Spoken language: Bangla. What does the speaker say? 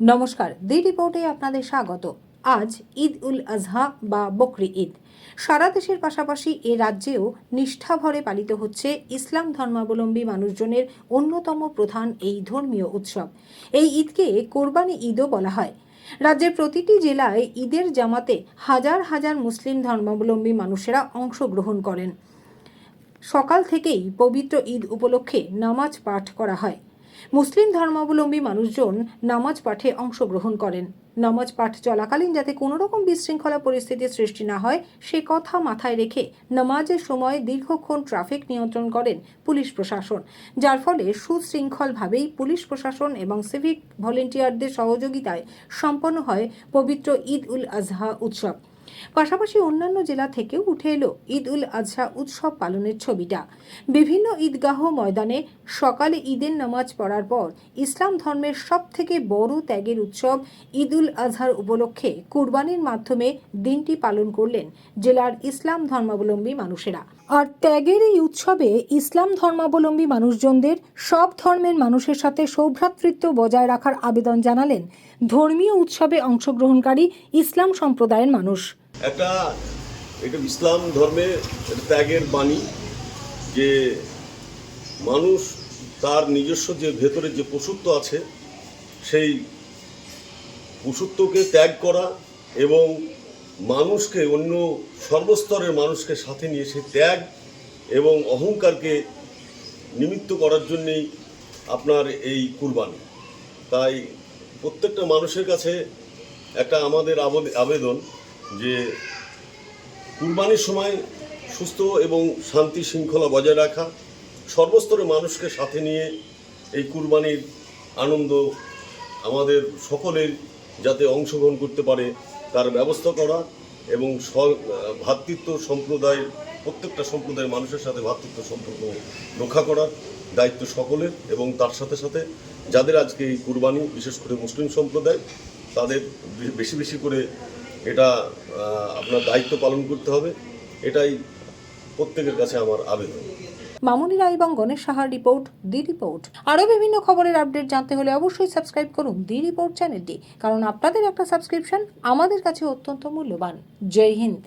নমস্কার দি রিপোর্টে আপনাদের স্বাগত। আজ ঈদ উল আজহা বা বকরি ঈদ। সারা দেশের পাশাপাশি এ রাজ্যেও নিষ্ঠাভরে পালিত হচ্ছে ইসলাম ধর্মাবলম্বী মানুষজনের অন্যতম প্রধান এই ধর্মীয় উৎসব। এই ঈদকে কোরবানি ঈদও বলা হয়। রাজ্যের প্রতিটি জেলায় ঈদের জামাতে হাজার হাজার মুসলিম ধর্মাবলম্বী মানুষেরা অংশগ্রহণ করেন। সকাল থেকেই পবিত্র ঈদ উপলক্ষে নামাজ পাঠ করা হয়। মুসলিম ধর্মাবলম্বী মানুষজন নামাজ পাঠে অংশগ্রহণ করেন। নামাজ পাঠ চলাকালীন যাতে কোনো রকম বিশৃঙ্খলা পরিস্থিতির সৃষ্টি না হয়, সে কথা মাথায় রেখে নামাজের সময় দীর্ঘক্ষণ ট্রাফিক নিয়ন্ত্রণ করেন পুলিশ প্রশাসন, যার ফলে সুশৃঙ্খলভাবেই পুলিশ প্রশাসন এবং সিভিক ভলেন্টিয়ারদের সহযোগিতায় সম্পন্ন হয় পবিত্র ঈদ উল আজহা উৎসব। পাশাপাশি অন্যান্য জেলা থেকেও উঠে এলো ঈদ উল আজহা উৎসব পালনের ছবিটা। বিভিন্ন ঈদগাহ ময়দানে সকালে ঈদের নামাজ পড়ার পর ইসলাম ধর্মের সব থেকে বড় ত্যাগের উৎসব ঈদ উল আজহার উপলক্ষে কুরবানির মাধ্যমে দিনটি পালন করলেন জেলার ইসলাম ধর্মাবলম্বী মানুষেরা। আর ত্যাগের এই উৎসবে ইসলাম ধর্মাবলম্বী মানুষজনদের সব ধর্মের মানুষের সাথে সৌভ্রাতৃত্ব বজায় রাখার আবেদন জানালেন ধর্মীয় উৎসবে অংশগ্রহণকারী ইসলাম সম্প্রদায়ের মানুষ। একটা, এটা ইসলাম ধর্মে একটা ত্যাগের বাণী যে মানুষ তার নিজস্ব যে ভেতরে যে পশুত্ব আছে, সেই পশুত্বকে ত্যাগ করা এবং মানুষকে, অন্য সর্বস্তরের মানুষকে সাথে নিয়ে সেই ত্যাগ এবং অহংকারকে নিমিত্ত করার জন্যেই আপনার এই কুরবানি। তাই প্রত্যেকটা মানুষের কাছে একটা আমাদের আবদ- আবেদন যে কুরবানির সময় সুস্থ এবং শান্তি শৃঙ্খলা বজায় রাখা, সর্বস্তরের মানুষকে সাথে নিয়ে এই কুরবানির আনন্দ আমাদের সকলের যাতে অংশগ্রহণ করতে পারে, তার ব্যবস্থা করা এবং ভ্রাতৃত্ব সম্প্রদায় প্রত্যেকটা সম্প্রদায়ের মানুষের সাথে ভ্রাতৃত্ব সম্পর্ক রক্ষা করার দায়িত্ব সকলের এবং তার সাথে সাথে যাদের আজকে এই কুরবানি, বিশেষ করে মুসলিম সম্প্রদায়, তাদের বেশি বেশি করে এটা আপনার দায়িত্ব পালন করতে হবে। এটাই প্রত্যেকের কাছে আমার আবেদন। মামুনি রায় এবং গণেশ সাহার রিপোর্ট, দি রিপোর্ট। আরও বিভিন্ন খবরের আপডেট জানতে হলে অবশ্যই সাবস্ক্রাইব করুন দি রিপোর্ট চ্যানেলটি, কারণ আপনাদের একটা সাবস্ক্রিপশন আমাদের কাছে অত্যন্ত মূল্যবান। জয় হিন্দ।